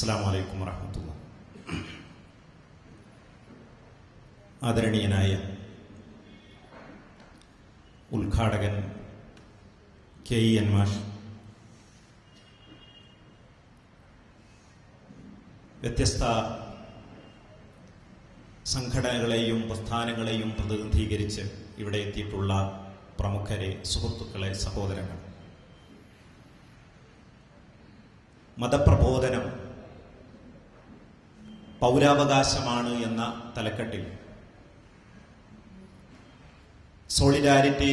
അസ്സാം വലൈക്കും വറഹമത്തുള്ള. ആദരണീയനായ ഉദ്ഘാടകൻ കെ ഇ എൻ മാഷ് വ്യത്യസ്ത സംഘടനകളെയും പ്രസ്ഥാനങ്ങളെയും പ്രതിനിധീകരിച്ച് ഇവിടെ എത്തിയിട്ടുള്ള പ്രമുഖരെ സുഹൃത്തുക്കളെ സഹോദരങ്ങൾ. മതപ്രബോധനം പൗരാവകാശമാണ് എന്ന തലക്കെട്ടിൽ. സോളിഡാരിറ്റി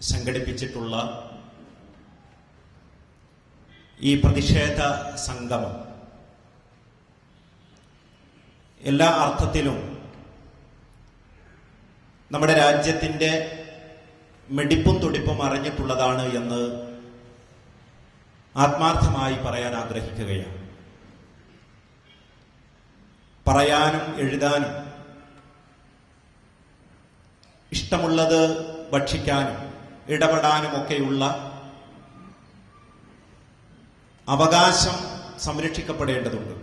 സംഘടിപ്പിച്ചിട്ടുള്ള ഈ പ്രതിഷേധ സംഗമം എല്ലാ അർത്ഥത്തിലും നമ്മുടെ രാജ്യത്തിന്റെ മെടിപ്പും തുടിപ്പും അറിഞ്ഞിട്ടുള്ളതാണ് എന്ന് ആത്മാർത്ഥമായി പറയാൻ ആഗ്രഹിക്കുകയാണ്. പറയാനും എഴുതാനും. ഇഷ്ടമുള്ളത് ഭക്ഷിക്കാനും ഇടപെടാനുമൊക്കെയുള്ള അവകാശം സംരക്ഷിക്കപ്പെടേണ്ടതുണ്ട്.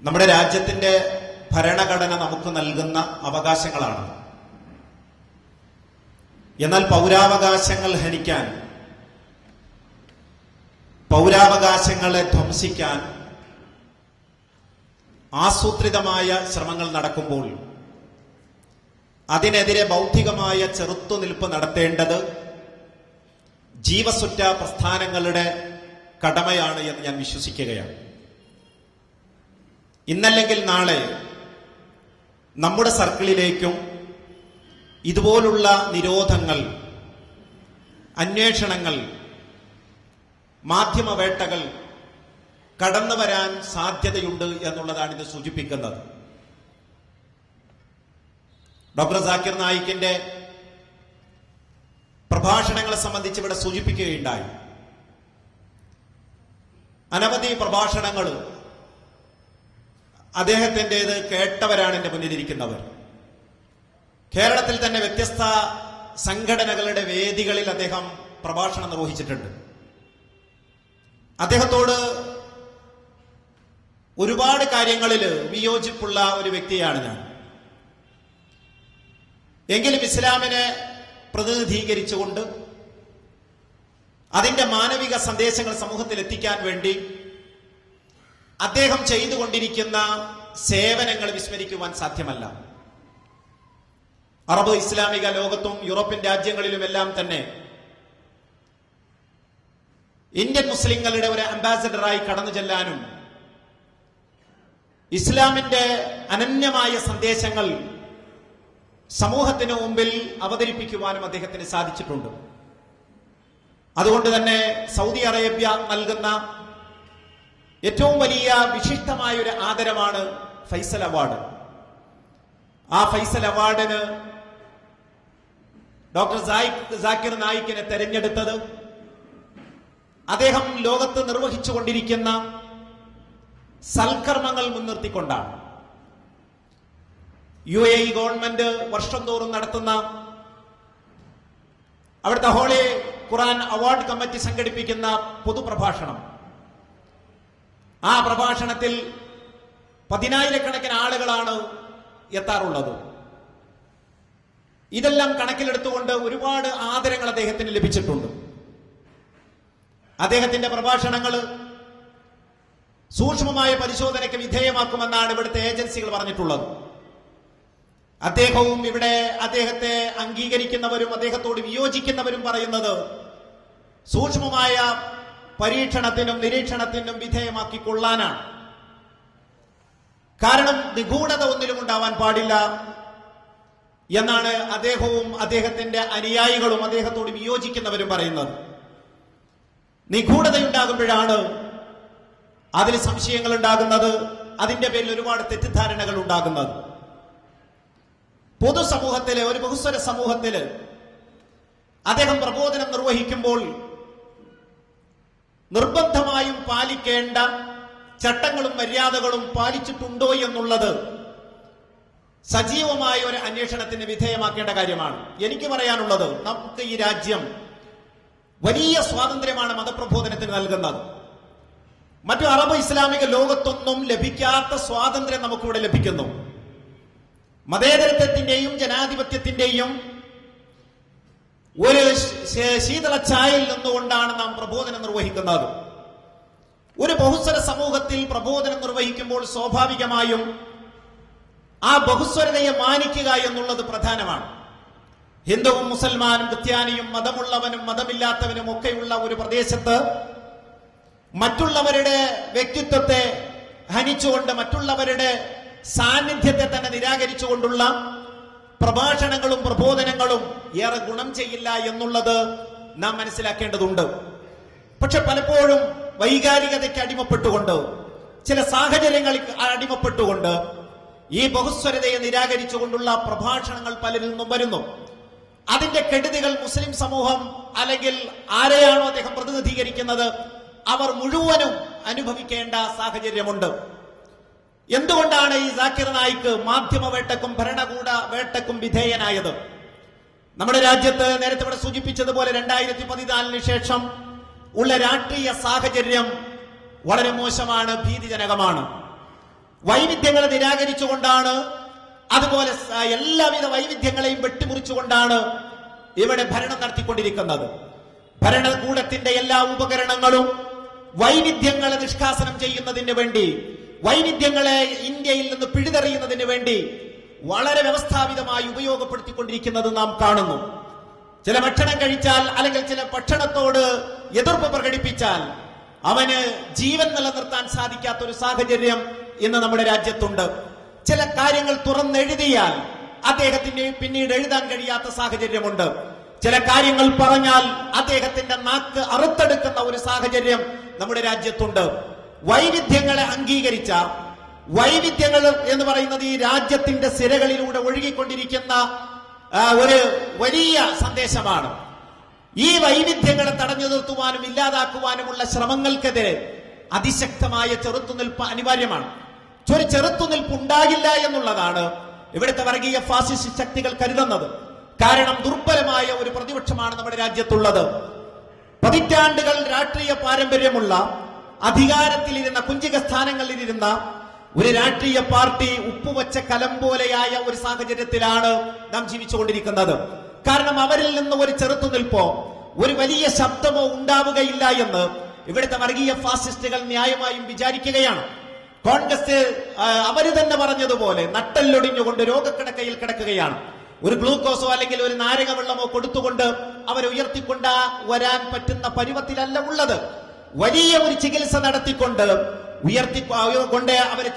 നമ്മുടെ രാജ്യത്തിന്റെ ഭരണഘടന നമുക്ക് നൽകുന്ന അവകാശങ്ങളാണ്. എന്നാൽ പൗരാവകാശങ്ങൾ ഹനിക്കാൻ പൗരാവകാശങ്ങളെ ധ്വംസിക്കാൻ ആസൂത്രിതമായ ശ്രമങ്ങൾ നടക്കുമ്പോൾ അതിനെതിരെ ബൗദ്ധികമായ ചെറുത്തുനിൽപ്പ് നടത്തേണ്ടത് ജീവസുറ്റ പ്രസ്ഥാനങ്ങളുടെ കടമയാണ് എന്ന് ഞാൻ വിശ്വസിക്കുകയാണ്. ഇന്നല്ലെങ്കിൽ നാളെ നമ്മുടെ സർക്കിളിലേക്കും ഇതുപോലുള്ള നിരോധങ്ങൾ അന്വേഷണങ്ങൾ മാധ്യമവേട്ടകൾ കടന്നു വരാൻ സാധ്യതയുണ്ട് എന്നുള്ളതാണ് ഇത് സൂചിപ്പിക്കുന്നത്. ഡോക്ടർ സാക്കിർ നായിക്കിന്റെ പ്രഭാഷണങ്ങളെ സംബന്ധിച്ച് ഇവിടെ സൂചിപ്പിക്കുകയുണ്ടായി. അനവധി പ്രഭാഷണങ്ങൾ അദ്ദേഹത്തിന്റെത് കേട്ടവരാണ് എന്റെ മുന്നിലിരിക്കുന്നവർ. കേരളത്തിൽ തന്നെ വ്യത്യസ്ത സംഘടനകളുടെ വേദികളിൽ അദ്ദേഹം പ്രഭാഷണം നിർവഹിച്ചിട്ടുണ്ട്. അദ്ദേഹത്തോട് ഒരുപാട് കാര്യങ്ങളിൽ വിയോജിപ്പുള്ള ഒരു വ്യക്തിയാണ് ഞാൻ. എങ്കിലും ഇസ്ലാമിനെ പ്രതിനിധീകരിച്ചുകൊണ്ട് അതിന്റെ മാനവിക സന്ദേശങ്ങൾ സമൂഹത്തിൽ എത്തിക്കാൻ വേണ്ടി അദ്ദേഹം ചെയ്തുകൊണ്ടിരിക്കുന്ന സേവനങ്ങൾ വിസ്മരിക്കുവാൻ സാധ്യമല്ല. അറബ് ഇസ്ലാമിക ലോകത്തും യൂറോപ്യൻ രാജ്യങ്ങളിലുമെല്ലാം തന്നെ ഇന്ത്യൻ മുസ്ലിങ്ങളുടെ ഒരു അംബാസഡറായി കടന്നു ചെല്ലാനും ഇസ്ലാമിന്റെ അനന്യമായ സന്ദേശങ്ങൾ സമൂഹത്തിന് മുമ്പിൽ അവതരിപ്പിക്കുവാനും അദ്ദേഹത്തിന് സാധിച്ചിട്ടുണ്ട്. അതുകൊണ്ട് തന്നെ സൗദി അറേബ്യ നൽകുന്ന ഏറ്റവും വലിയ വിശിഷ്ടമായ ഒരു ആദരമാണ് ഫൈസൽ അവാർഡ്. ആ ഫൈസൽ അവാർഡിന് ഡോക്ടർ ജാക്കിർ നായിക്കിനെ തെരഞ്ഞെടുത്തത് അദ്ദേഹം ലോകത്ത് നിർവഹിച്ചുകൊണ്ടിരിക്കുന്ന സൽക്കർമ്മങ്ങൾ മുൻനിർത്തിക്കൊണ്ടാണ്. യു എ ഗവൺമെന്റ് വർഷം തോറും നടത്തുന്ന അവിടുത്തെ ഹോളി ഖുറാൻ അവാർഡ് കമ്മിറ്റി സംഘടിപ്പിക്കുന്ന പൊതുപ്രഭാഷണം. ആ പ്രഭാഷണത്തിൽ പതിനായിരക്കണക്കിന് ആളുകളാണ് എത്താറുള്ളത്. ഇതെല്ലാം കണക്കിലെടുത്തുകൊണ്ട് ഒരുപാട് ആദരങ്ങൾ അദ്ദേഹത്തിന് ലഭിച്ചിട്ടുണ്ട്. അദ്ദേഹത്തിന്റെ പ്രഭാഷണങ്ങൾ സൂക്ഷ്മമായ പരിശോധനയ്ക്ക് വിധേയമാക്കുമെന്നാണ് ഇവിടുത്തെ ഏജൻസികൾ പറഞ്ഞിട്ടുള്ളത്. അദ്ദേഹവും ഇവിടെ അദ്ദേഹത്തെ അംഗീകരിക്കുന്നവരും അദ്ദേഹത്തോട് വിയോജിക്കുന്നവരും പറയുന്നത് സൂക്ഷ്മമായ പരീക്ഷണത്തിനും നിരീക്ഷണത്തിനും വിധേയമാക്കിക്കൊള്ളാനാണ്. കാരണം നിഗൂഢത ഒന്നിലും ഉണ്ടാവാൻ പാടില്ല എന്നാണ് അദ്ദേഹവും അദ്ദേഹത്തിന്റെ അനുയായികളും അദ്ദേഹത്തോട് വിയോജിക്കുന്നവരും പറയുന്നത്. നിഗൂഢതയുണ്ടാകുമ്പോഴാണ് അതിൽ സംശയങ്ങൾ ഉണ്ടാകുന്നത് അതിന്റെ പേരിൽ ഒരുപാട് തെറ്റിദ്ധാരണകൾ ഉണ്ടാകുന്നത്. പൊതുസമൂഹത്തിൽ ഒരു ബഹുസ്വര സമൂഹത്തിൽ അദ്ദേഹം പ്രബോധനം നിർവഹിക്കുമ്പോൾ നിർബന്ധമായും പാലിക്കേണ്ട ചട്ടങ്ങളും മര്യാദകളും പാലിച്ചിട്ടുണ്ടോ എന്നുള്ളത് സജീവമായ ഒരു അന്വേഷണത്തിന് വിധേയമാക്കേണ്ട കാര്യമാണ്. എനിക്ക് പറയാനുള്ളത് നമുക്ക് ഈ രാജ്യം വലിയ സ്വാതന്ത്ര്യമാണ് മതപ്രബോധനത്തിന് നൽകുന്നത്. മറ്റു അറബ് ഇസ്ലാമിക ലോകത്തൊന്നും ലഭിക്കാത്ത സ്വാതന്ത്ര്യം നമുക്കിവിടെ ലഭിക്കുന്നു. മതേതരത്വത്തിന്റെയും ജനാധിപത്യത്തിന്റെയും ഒരു ശീതളച്ചായയിൽ നിന്നുകൊണ്ടാണ് നാം പ്രബോധനം നിർവഹിക്കുന്നത്. ഒരു ബഹുസ്വര സമൂഹത്തിൽ പ്രബോധനം നിർവഹിക്കുമ്പോൾ സ്വാഭാവികമായും ആ ബഹുസ്വരതയെ മാനിക്കുക എന്നുള്ളത് പ്രധാനമാണ്. ഹിന്ദുവും മുസൽമാനും ക്രിസ്ത്യാനിയും മതമുള്ളവനും മതമില്ലാത്തവനും ഒക്കെയുള്ള ഒരു പ്രദേശത്ത് മറ്റുള്ളവരുടെ വ്യക്തിത്വത്തെ ഹനിച്ചുകൊണ്ട് മറ്റുള്ളവരുടെ സാന്നിധ്യത്തെ തന്നെ നിരാകരിച്ചുകൊണ്ടുള്ള പ്രഭാഷണങ്ങളും പ്രബോധനങ്ങളും ഏറെ ഗുണം ചെയ്യില്ല എന്നുള്ളത് നാം മനസ്സിലാക്കേണ്ടതുണ്ട്. പക്ഷെ പലപ്പോഴും വൈകാരികതയ്ക്ക് അടിമപ്പെട്ടുകൊണ്ട് ചില സാഹചര്യങ്ങളിൽ അടിമപ്പെട്ടുകൊണ്ട് ഈ ബഹുസ്വരതയെ നിരാകരിച്ചുകൊണ്ടുള്ള പ്രഭാഷണങ്ങൾ പലരിൽ നിന്നും വരുന്നു. അതിന്റെ കെടുതികൾ മുസ്ലിം സമൂഹം അല്ലെങ്കിൽ ആരെയാണോ അദ്ദേഹം പ്രതിനിധീകരിക്കുന്നത്? അവർ മുഴുവനും അനുഭവിക്കേണ്ട സാഹചര്യമുണ്ട്. എന്തുകൊണ്ടാണ് ഈ സാക്കിർ നായിക്ക് മാധ്യമ വേട്ടക്കും ഭരണകൂട വേട്ടക്കും വിധേയനായത്? നമ്മുടെ രാജ്യത്ത് നേരത്തെ ഇവിടെ സൂചിപ്പിച്ചതുപോലെ രണ്ടായിരത്തി പതിനാലിന് ശേഷം ഉള്ള രാഷ്ട്രീയ സാഹചര്യം വളരെ മോശമാണ് ഭീതിജനകമാണ്. വൈവിധ്യങ്ങളെ നിരാകരിച്ചുകൊണ്ടാണ് അതുപോലെ എല്ലാവിധ വൈവിധ്യങ്ങളെയും വെട്ടിമുറിച്ചുകൊണ്ടാണ് ഇവിടെ ഭരണം നടത്തിക്കൊണ്ടിരിക്കുന്നത്. ഭരണകൂടത്തിന്റെ എല്ലാ ഉപകരണങ്ങളും വൈവിധ്യങ്ങളെ നിഷ്കാസനം ചെയ്യുന്നതിന് വേണ്ടി വൈവിധ്യങ്ങളെ ഇന്ത്യയിൽ നിന്ന് പിഴുതെറിയുന്നതിന് വേണ്ടി വളരെ വ്യവസ്ഥാപിതമായി ഉപയോഗപ്പെടുത്തിക്കൊണ്ടിരിക്കുന്നത് നാം കാണുന്നു. ചില ഭക്ഷണം കഴിച്ചാൽ അല്ലെങ്കിൽ ചില ഭക്ഷണത്തോട് എതിർപ്പ് പ്രകടിപ്പിച്ചാൽ അവന് ജീവൻ നിലനിർത്താൻ സാധിക്കാത്ത ഒരു സാഹചര്യം ഇന്ന് നമ്മുടെ രാജ്യത്തുണ്ട്. ചില കാര്യങ്ങൾ തുറന്നെഴുതിയാൽ അദ്ദേഹത്തിന് പിന്നീട് എഴുതാൻ കഴിയാത്ത സാഹചര്യമുണ്ട്. ചില കാര്യങ്ങൾ പറഞ്ഞാൽ അദ്ദേഹത്തിന്റെ നാക്ക് അറുത്തെടുക്കുന്ന ഒരു സാഹചര്യം നമ്മുടെ രാജ്യത്തുണ്ട്. വൈവിധ്യങ്ങളെ അംഗീകരിച്ച വൈവിധ്യങ്ങൾ എന്ന് പറയുന്നത് ഈ രാജ്യത്തിന്റെ സിരകളിലൂടെ ഒഴുകിക്കൊണ്ടിരിക്കുന്ന ഒരു വലിയ സന്ദേശമാണ്. ഈ വൈവിധ്യങ്ങളെ തടഞ്ഞു നിർത്തുവാനും ഇല്ലാതാക്കുവാനുമുള്ള ശ്രമങ്ങൾക്കെതിരെ അതിശക്തമായ ചെറുത്തുനിൽപ്പ് അനിവാര്യമാണ്. ഒരു ചെറുത്തുനിൽപ്പ് ഉണ്ടാകില്ല എന്നുള്ളതാണ് ഇവിടുത്തെ വർഗീയ ഫാസിസ്റ്റ് ശക്തികൾ കരുതുന്നത്. കാരണം ദുർബലമായ ഒരു പ്രതിപക്ഷമാണ് നമ്മുടെ രാജ്യത്തുള്ളത്. പതിറ്റാണ്ടുകൾ രാഷ്ട്രീയ പാരമ്പര്യമുള്ള അധികാരത്തിലിരുന്ന കുഞ്ചിക സ്ഥാനങ്ങളിലിരുന്ന ഒരു രാഷ്ട്രീയ പാർട്ടി ഉപ്പുവച്ച കലം പോലെയായ ഒരു സാഹചര്യത്തിലാണ് നാം ജീവിച്ചുകൊണ്ടിരിക്കുന്നത്. കാരണം അവരിൽ നിന്ന് ഒരു ചെറുത്തുനിൽപ്പോ ഒരു വലിയ ശബ്ദമോ ഉണ്ടാവുകയില്ല എന്ന് ഇവിടുത്തെ വർഗീയ ഫാസിസ്റ്റുകൾ ന്യായമായും വിചാരിക്കുകയാണ്. കോൺഗ്രസ് അവർ തന്നെ പറഞ്ഞതുപോലെ നട്ടല്ലൊടിഞ്ഞുകൊണ്ട് രോഗക്കിടക്കയിൽ കിടക്കുകയാണ്. ഒരു ഗ്ലൂക്കോസോ അല്ലെങ്കിൽ ഒരു നാരക വെള്ളമോ കൊടുത്തുകൊണ്ട് അവരെ ഉയർത്തിക്കൊണ്ട് വരാൻ പറ്റുന്ന പരുവത്തിലല്ല ഉള്ളത്. വലിയ ഒരു ചികിത്സ നടത്തിക്കൊണ്ട് ഉയർത്തി കൊണ്ട് അവരെ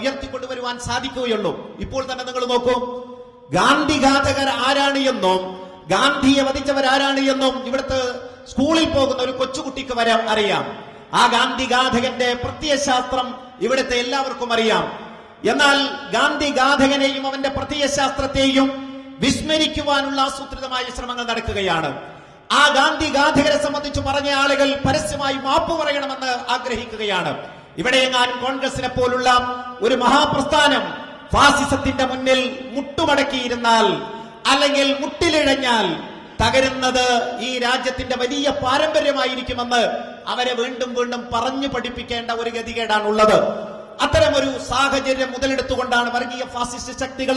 ഉയർത്തിക്കൊണ്ടുവരുവാൻ സാധിക്കുകയുള്ളൂ. ഇപ്പോൾ തന്നെ നിങ്ങൾ നോക്കൂ. ഗാന്ധിഘാതകർ ആരാണ് എന്നും ഗാന്ധിയെ വധിച്ചവരാരാണ് എന്നും ഇവിടുത്തെ സ്കൂളിൽ പോകുന്ന ഒരു കൊച്ചുകുട്ടിക്ക് വരെ അറിയാം. ആ ഗാന്ധി ഗാന്ധിഘാതകന്റെ പ്രത്യയശാസ്ത്രം ഇവിടുത്തെ എല്ലാവർക്കും അറിയാം. എന്നാൽ ഗാന്ധി ഗാന്ധിഘാതകനെയും അവന്റെ പ്രത്യയശാസ്ത്രത്തെയും വിസ്മരിക്കുവാനുള്ള ആസൂത്രിതമായ ശ്രമങ്ങൾ നടക്കുകയാണ്. ആ ഗാന്ധി ഗാന്ധികരെ സംബന്ധിച്ച് പറഞ്ഞ ആളുകൾ പരസ്യമായി മാപ്പ് പറയണമെന്ന് ആഗ്രഹിക്കുകയാണ്. ഇവിടെയെങ്ങാനും കോൺഗ്രസിനെ പോലുള്ള ഒരു മഹാപ്രസ്ഥാനം ഫാസിസത്തിന്റെ മുന്നിൽ മുട്ടുമടക്കിയിരുന്നാൽ അല്ലെങ്കിൽ മുട്ടിലിഴഞ്ഞാൽ തകരുന്നത് ഈ രാജ്യത്തിന്റെ വലിയ പാരമ്പര്യമായിരിക്കുമെന്ന് അവരെ വീണ്ടും വീണ്ടും പറഞ്ഞു പഠിപ്പിക്കേണ്ട ഒരു ഗതികേടാണുള്ളത്. അത്തരം ഒരു സാഹചര്യം മുതലെടുത്തുകൊണ്ടാണ് വർഗീയ ഫാസിസ്റ്റ് ശക്തികൾ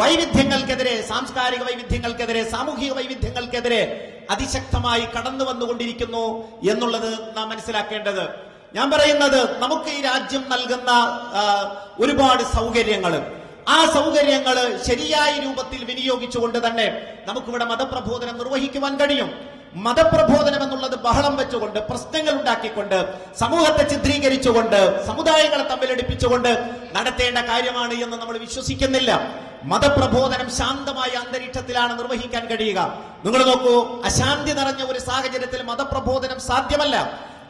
വൈവിധ്യങ്ങൾക്കെതിരെ സാംസ്കാരിക വൈവിധ്യങ്ങൾക്കെതിരെ സാമൂഹിക വൈവിധ്യങ്ങൾക്കെതിരെ അതിശക്തമായി കടന്നു വന്നുകൊണ്ടിരിക്കുന്നു എന്നുള്ളത് നാം മനസ്സിലാക്കേണ്ടത്. ഞാൻ പറയുന്നത് നമുക്ക് ഈ രാജ്യം നൽകുന്ന ഒരുപാട് സൗകര്യങ്ങൾ ആ സൗകര്യങ്ങൾ ശരിയായ രൂപത്തിൽ വിനിയോഗിച്ചുകൊണ്ട് തന്നെ നമുക്കിവിടെ മതപ്രബോധനം നിർവഹിക്കുവാൻ കഴിയും. മതപ്രബോധനം എന്നുള്ളത് ബഹളം വെച്ചുകൊണ്ട് പ്രശ്നങ്ങൾ ഉണ്ടാക്കിക്കൊണ്ട് സമൂഹത്തെ ചിത്രീകരിച്ചുകൊണ്ട് സമുദായങ്ങളെ തമ്മിലടിപ്പിച്ചുകൊണ്ട് നടത്തേണ്ട കാര്യമാണ് എന്ന് നമ്മൾ വിശ്വസിക്കുന്നില്ല. മതപ്രബോധനം ശാന്തമായ അന്തരീക്ഷത്തിലാണ് നിർവഹിക്കാൻ കഴിയുക. നിങ്ങൾ നോക്കൂ അശാന്തി നിറഞ്ഞ ഒരു സാഹചര്യത്തിൽ മതപ്രബോധനം സാധ്യമല്ല.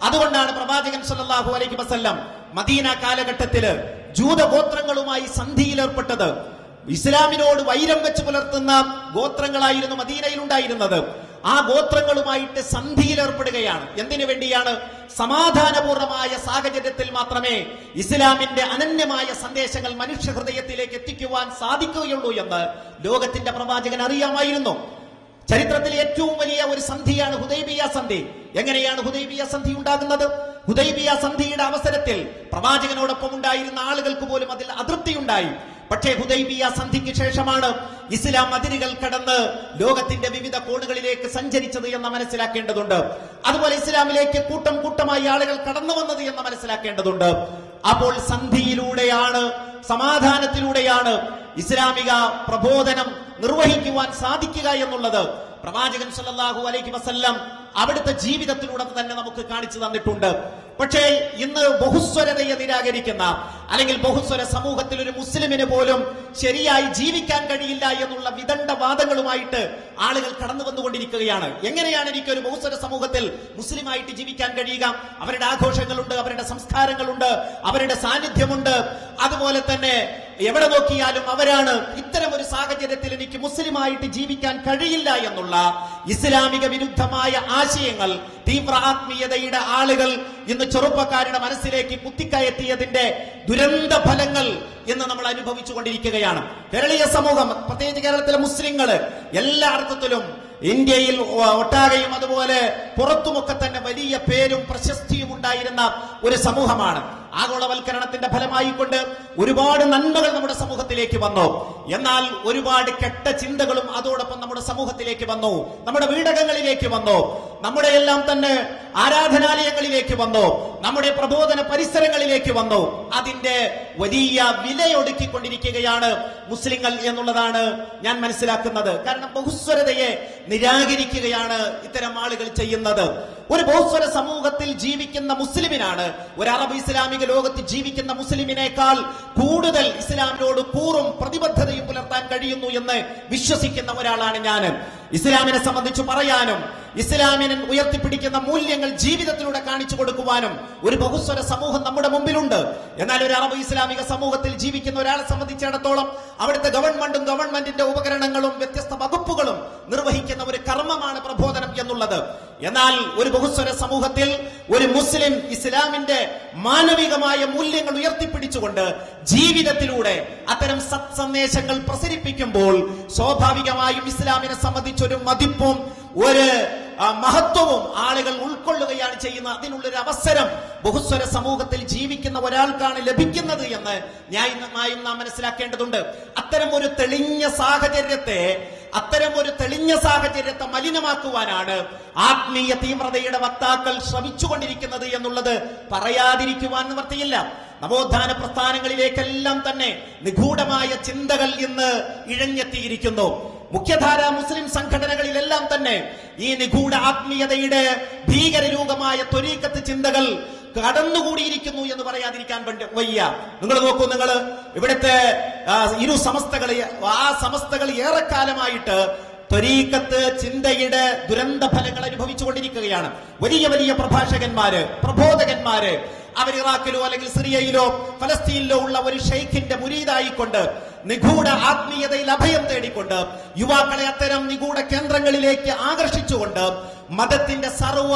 അതുകൊണ്ടാണ് പ്രവാചകൻ സല്ലാഹു അലൈഹി വസല്ലം മദീന കാലഘട്ടത്തിൽ ജൂതഗോത്രങ്ങളുമായി സന്ധിയിലേർപ്പെട്ടത്. ഇസ്ലാമിനോട് വൈരം വെച്ച് പുലർത്തുന്ന ഗോത്രങ്ങളായിരുന്നു മദീനയിൽ ഉണ്ടായിരുന്നത് ആ ഗോത്രങ്ങളുമായിട്ട് സന്ധിയിലേർപ്പെടുകയാണ് എന്തിനു വേണ്ടിയാണ്? സമാധാനപൂർണമായ സാഹചര്യത്തിൽ മാത്രമേ ഇസ്ലാമിന്റെ അനന്യമായ സന്ദേശങ്ങൾ മനുഷ്യ ഹൃദയത്തിലേക്ക് എത്തിക്കുവാൻ സാധിക്കുകയുള്ളൂ എന്ന് ലോകത്തിന്റെ പ്രവാചകൻ അറിയാമായിരുന്നു. ചരിത്രത്തിലെ ഏറ്റവും വലിയ ഒരു സന്ധിയാണ് ഹുദൈബിയ സന്ധി. എങ്ങനെയാണ് ഹുദൈബിയ സന്ധി ഉണ്ടാകുന്നത്? ഹുദൈബിയ സന്ധിയുടെ അവസരത്തിൽ പ്രവാചകനോടൊപ്പം ഉണ്ടായിരുന്ന ആളുകൾക്ക് പോലും അതിൽ അതൃപ്തിയുണ്ടായി പക്ഷേ ഹുദൈബിയ സന്ധിക്ക് ശേഷമാണ് ഇസ്ലാം അതിരുകൾ കടന്ന് ലോകത്തിന്റെ വിവിധ കോണുകളിലേക്ക് സഞ്ചരിച്ചത് എന്ന് മനസ്സിലാക്കേണ്ടതുണ്ട്. അതുപോലെ ഇസ്ലാമിലേക്ക് കൂട്ടം കൂട്ടമായി ആളുകൾ കടന്നു വന്നത് എന്ന് മനസ്സിലാക്കേണ്ടതുണ്ട്. അപ്പോൾ സന്ധിയിലൂടെയാണ് സമാധാനത്തിലൂടെയാണ് ഇസ്ലാമിക പ്രബോധനം നിർവഹിക്കുവാൻ സാധിക്കുക എന്നുള്ളത് പ്രവാചകൻ സല്ലാഹു അലൈഹി വസല്ലം അവിടുത്തെ ജീവിതത്തിലൂടെ തന്നെ നമുക്ക് കാണിച്ചു തന്നിട്ടുണ്ട്. പക്ഷേ ഇന്ന് ബഹുസ്വരതയെ നിരാകരിക്കുന്ന അല്ലെങ്കിൽ ബഹുസ്വര സമൂഹത്തിൽ ഒരു മുസ്ലിമിന് പോലും ശരിയായി ജീവിക്കാൻ കഴിയില്ല എന്നുള്ള വിദണ്ഡ വാദങ്ങളുമായിട്ട് ആളുകൾ കടന്നു വന്നുകൊണ്ടിരിക്കുകയാണ്. എങ്ങനെയാണ് എനിക്ക് ഒരു ബഹുസ്വര സമൂഹത്തിൽ മുസ്ലിമായിട്ട് ജീവിക്കാൻ കഴിയുക? അവരുടെ ആഘോഷങ്ങളുണ്ട് അവരുടെ സംസ്കാരങ്ങളുണ്ട് അവരുടെ സാന്നിധ്യമുണ്ട്. അതുപോലെ തന്നെ എവിടെ നോക്കിയാലും അവരാണ് ഇത്തരം ഒരു സാഹചര്യത്തിൽ എനിക്ക് മുസ്ലിമായിട്ട് ജീവിക്കാൻ കഴിയില്ല എന്നുള്ള ഇസ്ലാമിക വിരുദ്ധമായ ആശയങ്ങൾ തീവ്ര ആത്മീയതയുടെ ആളുകൾ ഇന്ന് ചെറുപ്പക്കാരുടെ മനസ്സിലേക്ക് കുത്തിക്കയറ്റിയതിന്റെ ദുരന്ത ഫലങ്ങൾ ഇന്ന് നമ്മൾ അനുഭവിച്ചു കൊണ്ടിരിക്കുകയാണ് കേരളീയ സമൂഹം പ്രത്യേകിച്ച് കേരളത്തിലെ മുസ്ലിങ്ങൾ എല്ലാ അർത്ഥത്തിലും ഇന്ത്യയിൽ ഒട്ടാകെയും അതുപോലെ പുറത്തുമൊക്കെ തന്നെ വലിയ പേരും പ്രശസ്തിയും ഉണ്ടായിരുന്ന ഒരു സമൂഹമാണ്. ആഗോളവൽക്കരണത്തിന്റെ ഫലമായിക്കൊണ്ട് ഒരുപാട് നന്മകൾ നമ്മുടെ സമൂഹത്തിലേക്ക് വന്നു. എന്നാൽ ഒരുപാട് കെട്ട ചിന്തകളും അതോടൊപ്പം നമ്മുടെ സമൂഹത്തിലേക്ക് വന്നു. നമ്മുടെ വീടകങ്ങളിലേക്ക് വന്നു. നമ്മുടെ എല്ലാം തന്നെ ആരാധനാലയങ്ങളിലേക്ക് വന്നു. നമ്മുടെ പ്രബോധന പരിസരങ്ങളിലേക്ക് വന്നു. അതിന്റെ വലിയ വിലയൊടുക്കിക്കൊണ്ടിരിക്കുകയാണ് മുസ്ലിങ്ങൾ എന്നുള്ളതാണ് ഞാൻ മനസ്സിലാക്കുന്നത്. കാരണം ബഹുസ്വരതയെ നിരാകരിക്കുകയാണ് ഇത്തരം ആളുകൾ ചെയ്യുന്നത്. ഒരു ബഹുസ്വര സമൂഹത്തിൽ ജീവിക്കുന്ന മുസ്ലിമിനാണ് ഒരു അറബ് ഇസ്ലാമിക ലോകത്ത് ജീവിക്കുന്ന മുസ്ലിമിനേക്കാൾ കൂടുതൽ ഇസ്ലാമിനോട് കൂറും പ്രതിബദ്ധതയും പുലർത്താൻ കഴിയുന്നു എന്ന് വിശ്വസിക്കുന്ന ഒരാളാണ് ഞാൻ. ഇസ്ലാമിനെ സംബന്ധിച്ച് പറയാനും ഇസ്ലാമിനെ ഉയർത്തിപ്പിടിക്കുന്ന മൂല്യങ്ങൾ ജീവിതത്തിലൂടെ കാണിച്ചു കൊടുക്കുവാനും ഒരു ബഹുസ്വര സമൂഹം നമ്മുടെ മുമ്പിലുണ്ട്. എന്നാൽ ഒരു അറബ് ഇസ്ലാമിക സമൂഹത്തിൽ ജീവിക്കുന്ന ഒരാളെ സംബന്ധിച്ചിടത്തോളം അവിടുത്തെ ഗവൺമെന്റും ഗവൺമെന്റിന്റെ ഉപകരണങ്ങളും വ്യത്യസ്ത വകുപ്പുകളും നിർവഹിക്കുന്ന ഒരു കർമ്മമാണ് പ്രബോധനം എന്നുള്ളത്. എന്നാൽ ഒരു ബഹുസ്വര സമൂഹത്തിൽ ഒരു മുസ്ലിം ഇസ്ലാമിന്റെ മാനവികമായ മൂല്യങ്ങൾ ഉയർത്തിപ്പിടിച്ചുകൊണ്ട് ജീവിതത്തിലൂടെ അത്തരം സത്സന്ദേശങ്ങൾ പ്രസരിപ്പിക്കുമ്പോൾ സ്വാഭാവികമായും ഇസ്ലാമിനെ സംബന്ധിച്ചൊരു മതിപ്പും ഒരു മഹത്വവും ആളുകൾ ഉൾക്കൊള്ളുകയാണ് ചെയ്യുന്നത്. അതിനുള്ളൊരു അവസരം ബഹുസ്വര സമൂഹത്തിൽ ജീവിക്കുന്ന ഒരാൾക്കാണ് ലഭിക്കുന്നത് എന്ന് ന്യായമായും നാം മനസ്സിലാക്കേണ്ടതുണ്ട്. അത്തരം ഒരു തെളിഞ്ഞ സാഹചര്യത്തെ അത്തരം ഒരു തെളിഞ്ഞ സാഹചര്യത്തെ മലിനമാക്കുവാനാണ് ആത്മീയ തീവ്രതയുടെ വക്താക്കൾ ശ്രമിച്ചുകൊണ്ടിരിക്കുന്നത് എന്നുള്ളത് പറയാതിരിക്കുവാൻ നിവർത്തിയില്ല നവോത്ഥാന പ്രസ്ഥാനങ്ങളിലേക്കെല്ലാം തന്നെ നിഗൂഢമായ ചിന്തകൾ ഇന്ന് ഇഴഞ്ഞെത്തിയിരിക്കുന്നു. മുഖ്യധാര മുസ്ലിം സംഘടനകളിലെല്ലാം തന്നെ ഈ നിഗൂഢ ആത്മീയതയുടെ ഭീകരരൂപമായ ത്വരീക്കത്ത് ചിന്തകൾ കടന്നുകൂടിയിരിക്കുന്നു എന്ന് പറയാതിരിക്കാൻ വയ്യ. നിങ്ങൾ നോക്കൂ നിങ്ങൾ ഇവിടുത്തെ ഇരു സമസ്തകൾ ആ സമസ്തകൾ ഏറെക്കാലമായിട്ട് ത്വരീക്കത്ത് ചിന്തയുടെ ദുരന്ത ഫലങ്ങൾ അനുഭവിച്ചുകൊണ്ടിരിക്കുകയാണ് വലിയ വലിയ പ്രഭാഷകന്മാര് പ്രബോധകന്മാര് അവർ ഇറാഖിലോ അല്ലെങ്കിൽ സിറിയയിലോ ഫലസ്തീനിലോ ഉള്ള ഒരു ഷെയ്ഖിന്റെ മുരീതായിക്കൊണ്ട് നിഗൂഢ ആത്മീയതയിൽ അഭയം തേടിക്കൊണ്ട് യുവാക്കളെ അത്തരം നിഗൂഢ കേന്ദ്രങ്ങളിലേക്ക് ആകർഷിച്ചുകൊണ്ട് മതത്തിന്റെ സർവ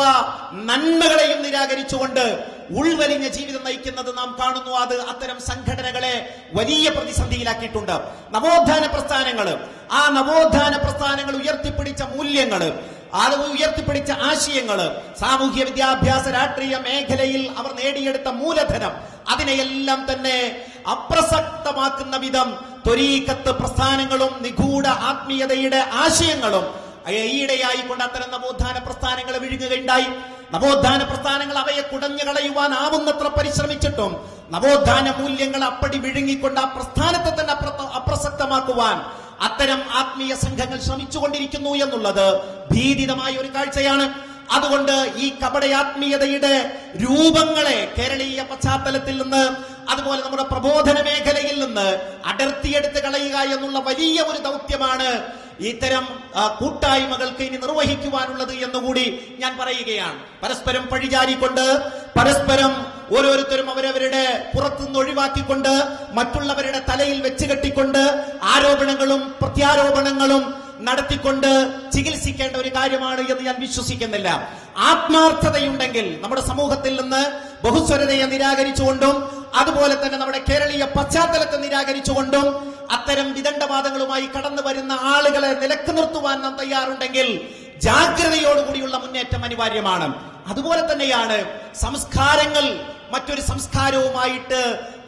നന്മകളെയും നിരാകരിച്ചുകൊണ്ട് ഉൾവലിഞ്ഞ ജീവിതം നയിക്കുന്നത് നാം കാണുന്നു. അത് അത്തരം സംഘടനകളെ വലിയ പ്രതിസന്ധിയിലാക്കിയിട്ടുണ്ട്. നവോത്ഥാന പ്രസ്ഥാനങ്ങൾ ആ നവോത്ഥാന പ്രസ്ഥാനങ്ങൾ ഉയർത്തിപ്പിടിച്ച മൂല്യങ്ങൾ അത് ഉയർത്തിപ്പിടിച്ച ആശയങ്ങൾ സാമൂഹ്യ വിദ്യാഭ്യാസ രാഷ്ട്രീയ മേഖലയിൽ അവർ നേടിയെടുത്ത മൂലധനം. അതിനെയെല്ലാം തന്നെ അപ്രസക്തമാക്കുന്ന വിധം ത്വരീക്കത്ത് പ്രസ്ഥാനങ്ങളും നിഗൂഢ ആത്മീയതയുടെ ആശയങ്ങളും ഈയിടെയായിക്കൊണ്ട് അത്തരം നവോത്ഥാന പ്രസ്ഥാനങ്ങൾ വിഴുങ്ങുകയുണ്ടായി. നവോത്ഥാന പ്രസ്ഥാനങ്ങൾ അവയെ കുടഞ്ഞു കളയുവാൻ ആവുന്നത്ര പരിശ്രമിച്ചിട്ടും നവോത്ഥാന മൂല്യങ്ങൾ അപ്പടി വിഴുങ്ങിക്കൊണ്ട് ആ പ്രസ്ഥാനത്തെ തന്നെ അപ്രസക്തമാക്കുവാൻ അത്തരം ആത്മീയ സംഘങ്ങൾ ശ്രമിച്ചുകൊണ്ടിരിക്കുന്നു എന്നുള്ളത് ഭീതിതമായ ഒരു കാഴ്ചയാണ്. അതുകൊണ്ട് ഈ കപടയാത്മീയതയുടെ രൂപങ്ങളെ കേരളീയ പശ്ചാത്തലത്തിൽ നിന്ന് അതുപോലെ നമ്മുടെ പ്രബോധന മേഖലയിൽ നിന്ന് അടർത്തിയെടുത്ത് കളയുക എന്നുള്ള വലിയ ഒരു ദൗത്യമാണ് ഇത്തരം കൂട്ടായ്മകൾക്ക് ഇനി നിർവഹിക്കുവാനുള്ളത് എന്നുകൂടി ഞാൻ പറയുകയാണ്. പരസ്പരം പഴിചാരിക്കൊണ്ട് പരസ്പരം ഓരോരുത്തരും അവരവരുടെ പുറത്തുനിന്ന് ഒഴിവാക്കിക്കൊണ്ട് മറ്റുള്ളവരുടെ തലയിൽ വെച്ച് കെട്ടിക്കൊണ്ട് ആരോപണങ്ങളും പ്രത്യാരോപണങ്ങളും നടത്തിക്കൊണ്ട് ചികിത്സിക്കേണ്ട ഒരു കാര്യമാണ് എന്ന് ഞാൻ വിശ്വസിക്കുന്നില്ല. ആത്മാർത്ഥതയുണ്ടെങ്കിൽ നമ്മുടെ സമൂഹത്തിൽ നിന്ന് ബഹുസ്വരതയെ നിരാകരിച്ചുകൊണ്ടും അതുപോലെ തന്നെ നമ്മുടെ കേരളീയ പശ്ചാത്തലത്തെ നിരാകരിച്ചുകൊണ്ടും അത്തരം വിദണ്ഡവാദങ്ങളുമായി കടന്നു വരുന്ന ആളുകളെ നിലയ്ക്ക് നിർത്തുവാൻ നാം തയ്യാറുണ്ടെങ്കിൽ ജാഗ്രതയോടുകൂടിയുള്ള മുന്നേറ്റം അനിവാര്യമാണ്. അതുപോലെ തന്നെയാണ് സംസ്കാരങ്ങൾ മറ്റൊരു സംസ്കാരവുമായിട്ട്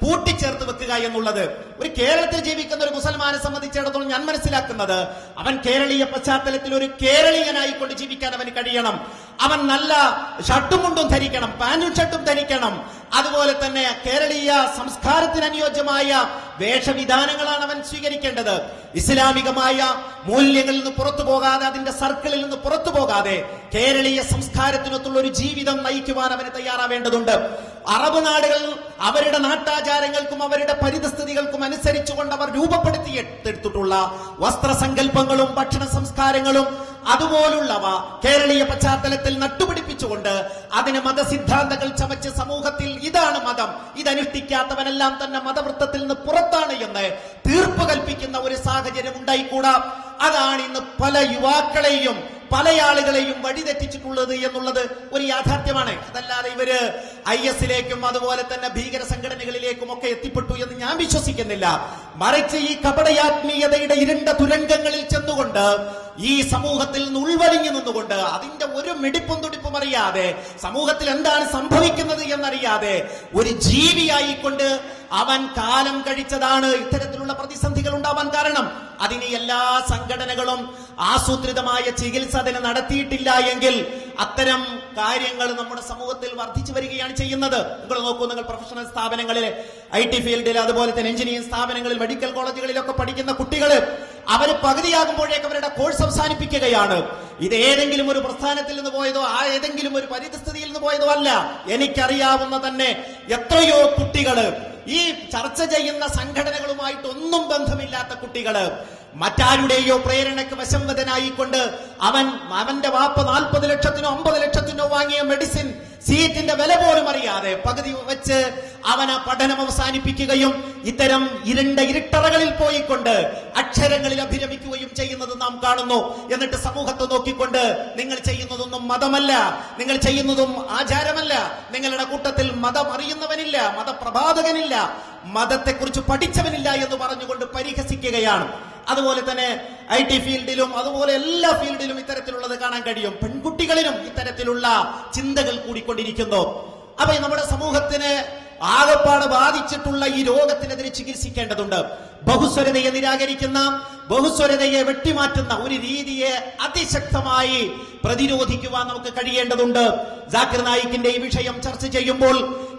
കൂട്ടിച്ചേർത്ത് വെക്കുക എന്നുള്ളത്. ഒരു കേരളത്തിൽ ജീവിക്കുന്ന ഒരു മുസൽമാനെ സംബന്ധിച്ചിടത്തോളം ഞാൻ മനസ്സിലാക്കുന്നത് അവൻ കേരളീയ പശ്ചാത്തലത്തിൽ ഒരു കേരളീയനായിക്കൊണ്ട് ജീവിക്കാൻ അവന് കഴിയണം. അവൻ നല്ല ഷർട്ടും മുണ്ടും ധരിക്കണം പാന്റും ഷർട്ടും ധരിക്കണം. അതുപോലെ തന്നെ കേരളീയ സംസ്കാരത്തിന് അനുയോജ്യമായ വേഷവിധാനങ്ങളാണ് അവൻ സ്വീകരിക്കേണ്ടത്. ഇസ്ലാമികമായ മൂല്യങ്ങളിൽ നിന്ന് പുറത്തു പോകാതെ അതിന്റെ സർക്കിളിൽ നിന്ന് പുറത്തു പോകാതെ കേരളീയ സംസ്കാരത്തിനൊത്തുള്ള ഒരു ജീവിതം നയിക്കുവാൻ അവന് തയ്യാറാവേണ്ടതുണ്ട്. അറബ് നാടുകൾ അവരുടെ നാട്ടാചാരങ്ങൾക്കും അവരുടെ പരിതസ്ഥിതികൾക്കും അനുസരിച്ചുകൊണ്ട് അവർ രൂപപ്പെടുത്തിയെടുത്തിട്ടുള്ള വസ്ത്രസങ്കല്പങ്ങളും ഭക്ഷണ സംസ്കാരങ്ങളും അതുപോലുള്ളവ കേരളീയ പശ്ചാത്തലത്തിൽ നട്ടുപിടിപ്പിച്ചുകൊണ്ട് അതിന് മതസിദ്ധാന്തങ്ങൾ ചമച്ച് സമൂഹത്തിൽ ഇതാണ് മതം. ഇതനുഷ്ഠിക്കാത്തവനെല്ലാം തന്നെ മതവൃത്തത്തിൽ നിന്ന് പുറത്താണ് എന്ന് തീർപ്പ് കൽപ്പിക്കുന്ന ഒരു സാഹചര്യം ഉണ്ടായിക്കൂടാ അതാണ് ഇന്ന് പല യുവാക്കളെയും പല ആളുകളെയും വഴിതെറ്റിച്ചിട്ടുള്ളത് എന്നുള്ളത് ഒരു യാഥാർത്ഥ്യമാണ്. അതല്ലാതെ ഇവർ ഐ എസിലേക്കും അതുപോലെ തന്നെ ഭീകര സംഘടനകളിലേക്കും ഒക്കെ എത്തിപ്പെട്ടു എന്ന് ഞാൻ വിശ്വസിക്കുന്നില്ല. മറിച്ച് ഈ കപടയാത്മീയതയുടെ ഇരുണ്ട തുരങ്കങ്ങളിൽ ചെന്നുകൊണ്ട് ഈ സമൂഹത്തിൽ നിന്ന് ഉൾവലിഞ്ഞു നിന്നുകൊണ്ട് അതിന്റെ ഒരു മിടിപ്പും തുടിപ്പും അറിയാതെ സമൂഹത്തിൽ എന്താണ് സംഭവിക്കുന്നത് എന്നറിയാതെ ഒരു ജീവിയായിക്കൊണ്ട് അവൻ കാലം കഴിച്ചതാണ് ഇത്തരത്തിലുള്ള പ്രതിസന്ധികൾ ഉണ്ടാവാൻ കാരണം. അതിന് എല്ലാ സംഘടനകളും ആസൂത്രിതമായ ചികിത്സ അതിന് നടത്തിയിട്ടില്ല എങ്കിൽ അത്തരം കാര്യങ്ങൾ നമ്മുടെ സമൂഹത്തിൽ വർദ്ധിച്ചു വരികയാണ് ചെയ്യുന്നത്. നിങ്ങൾ നോക്കൂ നിങ്ങൾ പ്രൊഫഷണൽ സ്ഥാപനങ്ങളിൽ ഐ ടി ഫീൽഡിൽ അതുപോലെ തന്നെ എഞ്ചിനീയറിംഗ് സ്ഥാപനങ്ങളിൽ മെഡിക്കൽ കോളേജുകളിലൊക്കെ പഠിക്കുന്ന കുട്ടികൾ അവർ പകുതിയാകുമ്പോഴേക്ക് അവരുടെ കോഴ്സ് അവസാനിപ്പിക്കുകയാണ്. ഇത് ഏതെങ്കിലും ഒരു പ്രസ്ഥാനത്തിൽ നിന്ന് പോയതോ ആ ഏതെങ്കിലും ഒരു പരിതസ്ഥിതിയിൽ നിന്ന് പോയതോ അല്ല. എനിക്കറിയാവുന്ന തന്നെ എത്രയോ കുട്ടികൾ ഈ ചർച്ച ചെയ്യുന്ന സംഘടനകളുമായിട്ട് ഒന്നും ബന്ധമില്ലാത്ത കുട്ടികൾ മറ്റാരുടെയോ പ്രേരണയ്ക്ക് വശംവദനായിക്കൊണ്ട് അവൻ അവന്റെ വാപ്പ നാൽപ്പത് ലക്ഷത്തിനോ അമ്പത് ലക്ഷത്തിനോ വാങ്ങിയ മെഡിസിൻ സീറ്റിന്റെ വില പോലും അറിയാതെ പകുതി വെച്ച് അവൻ ആ പഠനം അവസാനിപ്പിക്കുകയും ഇത്തരം ഇരുണ്ട ഇരുട്ടറകളിൽ പോയിക്കൊണ്ട് അക്ഷരങ്ങളിൽ അഭിരമിക്കുകയും ചെയ്യുന്നത് നാം കാണുന്നു. എന്നിട്ട് സമൂഹത്തെ നോക്കിക്കൊണ്ട് നിങ്ങൾ ചെയ്യുന്നതൊന്നും മതമല്ല. നിങ്ങൾ ചെയ്യുന്നതും ആചാരമല്ല. നിങ്ങളുടെ കൂട്ടത്തിൽ മതം അറിയുന്നവനില്ല മതപ്രഭാതകനില്ല മതത്തെക്കുറിച്ച് പഠിച്ചവനില്ല എന്ന് പറഞ്ഞുകൊണ്ട് പരിഹസിക്കുകയാണ്. അതുപോലെ തന്നെ ഐ ടി ഫീൽഡിലും അതുപോലെ എല്ലാ ഫീൽഡിലും ഇത്തരത്തിലുള്ളത് കാണാൻ കഴിയും. പെൺകുട്ടികളിലും ഇത്തരത്തിലുള്ള ചിന്തകൾ കൂടിക്കൊണ്ടിരിക്കുന്നു. അപ്പൊ നമ്മുടെ സമൂഹത്തിന് ആകപ്പാട് ബാധിച്ചിട്ടുള്ള ഈ രോഗത്തിനെതിരെ ചികിത്സിക്കേണ്ടതുണ്ട്. ബഹുസ്വരതയെ നിരാകരിക്കുന്ന ബഹുസ്വരതയെ വെട്ടിമാറ്റുന്ന ഒരു രീതിയെ അതിശക്തമായി പ്രതിരോധിക്കുവാൻ നമുക്ക് കഴിയേണ്ടതുണ്ട്. ജാക്കിർ നായിക്കിന്റെ ഈ വിഷയം ചർച്ച ചെയ്യുമ്പോൾ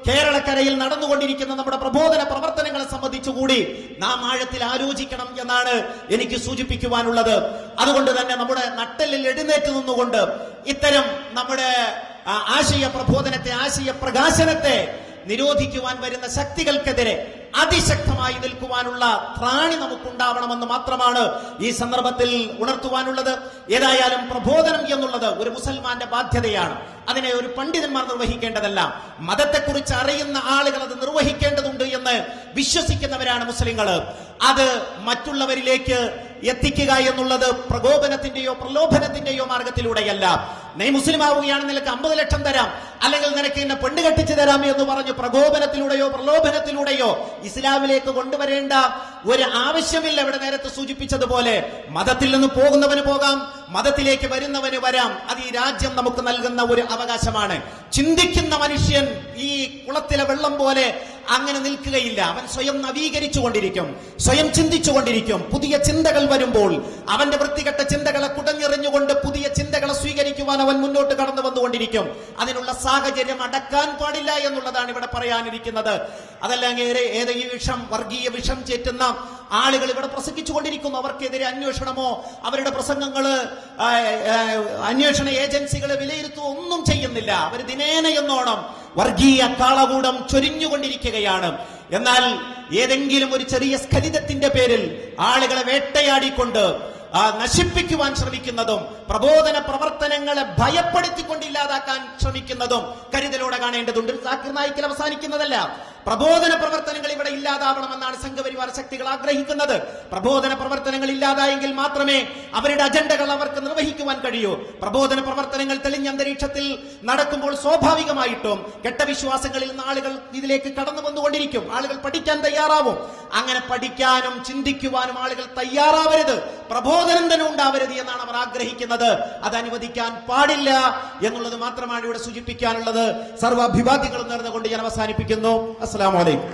കേരളക്കരയിൽ നടന്നുകൊണ്ടിരിക്കുന്ന നമ്മുടെ പ്രബോധന പ്രവർത്തനങ്ങളെ സംബന്ധിച്ചുകൂടി നാം ആഴത്തിൽ ആലോചിക്കണം എന്നാണ് എനിക്ക് സൂചിപ്പിക്കുവാനുള്ളത്. അതുകൊണ്ട് തന്നെ നമ്മുടെ നട്ടലിൽ എഴുന്നേറ്റ് നിന്നുകൊണ്ട് ഇത്തരം നമ്മുടെ ആ, ആശയ പ്രബോധനത്തെ ആശയ പ്രകാശനത്തെ നിരോധിക്കുവാൻ വരുന്ന ശക്തികൾക്കെതിരെ അതിശക്തമായി നിൽക്കുവാനുള്ള ത്രാണി നമുക്കുണ്ടാവണമെന്ന് മാത്രമാണ് ഈ സന്ദർഭത്തിൽ ഉണർത്തുവാനുള്ളത്. ഏതായാലും പ്രബോധനം എന്നുള്ളത് ഒരു മുസൽമാന്റെ ബാധ്യതയാണ്. അതിനെ ഒരു പണ്ഡിതന്മാർ നിർവഹിക്കേണ്ടതല്ല. മതത്തെക്കുറിച്ച് അറിയുന്ന ആളുകൾ അത് നിർവഹിക്കേണ്ടതുണ്ട് എന്ന് വിശ്വസിക്കുന്നവരാണ് മുസ്ലിങ്ങൾ അത് മറ്റുള്ളവരിലേക്ക് എത്തിക്കുക എന്നുള്ളത് പ്രകോപനത്തിന്റെയോ പ്രലോഭനത്തിന്റെയോ മാർഗത്തിലൂടെയല്ല. നീ മുസ്ലിം ആവുകയാണെങ്കിൽ നിനക്ക് അമ്പത് ലക്ഷം തരാം. അല്ലെങ്കിൽ നിനക്ക് എന്നെ പെണ്ണ് കെട്ടിച്ചു തരാം എന്ന് പറഞ്ഞു പ്രകോപനത്തിലൂടെയോ പ്രലോഭനത്തിലൂടെയോ ഇസ്ലാമിലേക്ക് കൊണ്ടുവരേണ്ട ഒരു ആവശ്യമില്ല ഇവിടെ നേരത്തെ സൂചിപ്പിച്ചതുപോലെ. മതത്തിൽ നിന്ന് പോകുന്നവന് പോകാം മതത്തിലേക്ക് വരുന്നവന് വരാം. അത് ഈ രാജ്യം നമുക്ക് നൽകുന്ന ഒരു അവകാശമാണ്. ചിന്തിക്കുന്ന മനുഷ്യൻ ഈ കുളത്തിലെ വെള്ളം പോലെ അങ്ങനെ നിൽക്കുകയില്ല. അവൻ സ്വയം നവീകരിച്ചു കൊണ്ടിരിക്കും സ്വയം ചിന്തിച്ചു കൊണ്ടിരിക്കും പുതിയ ചിന്തകൾ വരുമ്പോൾ അവന്റെ വൃത്തികെട്ട ചിന്തകളെ കുടഞ്ഞെറിഞ്ഞുകൊണ്ട് പുതിയ ചിന്തകളെ സ്വീകരിക്കുവാൻ അവൻ മുന്നോട്ട് കടന്നു വന്നുകൊണ്ടിരിക്കും. അതിനുള്ള സാഹചര്യം അടക്കാൻ പാടില്ല എന്നുള്ളതാണ് ഇവിടെ പറയാനിരിക്കുന്നത്. അതല്ലെങ്കിൽ ഏത് ഈ വിഷം വർഗീയ വിഷം ചേറ്റുന്ന ആളുകൾ ഇവിടെ പ്രസംഗിച്ചുകൊണ്ടിരിക്കുന്നു. അവർക്കെതിരെ അന്വേഷണമോ അവരുടെ പ്രസംഗങ്ങൾ അന്വേഷണ ഏജൻസികളെ വിലയിരുത്തുകയോ ഒന്നും ചെയ്യുന്നില്ല. അവർ ദിനേന എന്നോണം വർഗീയ കാളകൂടം ചൊരിഞ്ഞുകൊണ്ടിരിക്കുകയാണ്. എന്നാൽ ഏതെങ്കിലും ഒരു ചെറിയ സ്ഖലിതത്തിന്റെ പേരിൽ ആളുകളെ വേട്ടയാടിക്കൊണ്ട് ആ, നശിപ്പിക്കുവാൻ ശ്രമിക്കുന്നതും പ്രബോധന പ്രവർത്തനങ്ങളെ ഭയപ്പെടുത്തിക്കൊണ്ട് ഇല്ലാതാക്കാൻ ശ്രമിക്കുന്നതും കരുതലോടെ കാണേണ്ടതുണ്ട്. സാക്കിർ നായിക്കൽ അവസാനിക്കുന്നതല്ല. പ്രബോധന പ്രവർത്തനങ്ങൾ ഇവിടെ ഇല്ലാതാവണമെന്നാണ് സംഘപരിവാർ ശക്തികൾ ആഗ്രഹിക്കുന്നത്. പ്രബോധന പ്രവർത്തനങ്ങൾ ഇല്ലാതായെങ്കിൽ മാത്രമേ അവരുടെ അജണ്ടകൾ അവർക്ക് നിർവഹിക്കുവാൻ കഴിയൂ. പ്രബോധന പ്രവർത്തനങ്ങൾ തെളിഞ്ഞ അന്തരീക്ഷത്തിൽ നടക്കുമ്പോൾ സ്വാഭാവികമായിട്ടും കെട്ടവിശ്വാസങ്ങളിൽ നിന്ന് ആളുകൾ ഇതിലേക്ക് കടന്നു വന്നുകൊണ്ടിരിക്കും. ആളുകൾ പഠിക്കാൻ തയ്യാറാവും. അങ്ങനെ പഠിക്കാനും ചിന്തിക്കുവാനും ആളുകൾ തയ്യാറാവരുത്. പ്രബോധനം തന്നെ ഉണ്ടാവരുത് എന്നാണ് അവർ ആഗ്രഹിക്കുന്നത്. അത് അനുവദിക്കാൻ പാടില്ല എന്നുള്ളത് മാത്രമാണ് ഇവിടെ സൂചിപ്പിക്കാനുള്ളത്. സർവ അഭിവാദ്യങ്ങളും നേർന്നുകൊണ്ട് ഞാൻ അവസാനിപ്പിക്കുന്നു. আসসালামু আলাইকুম।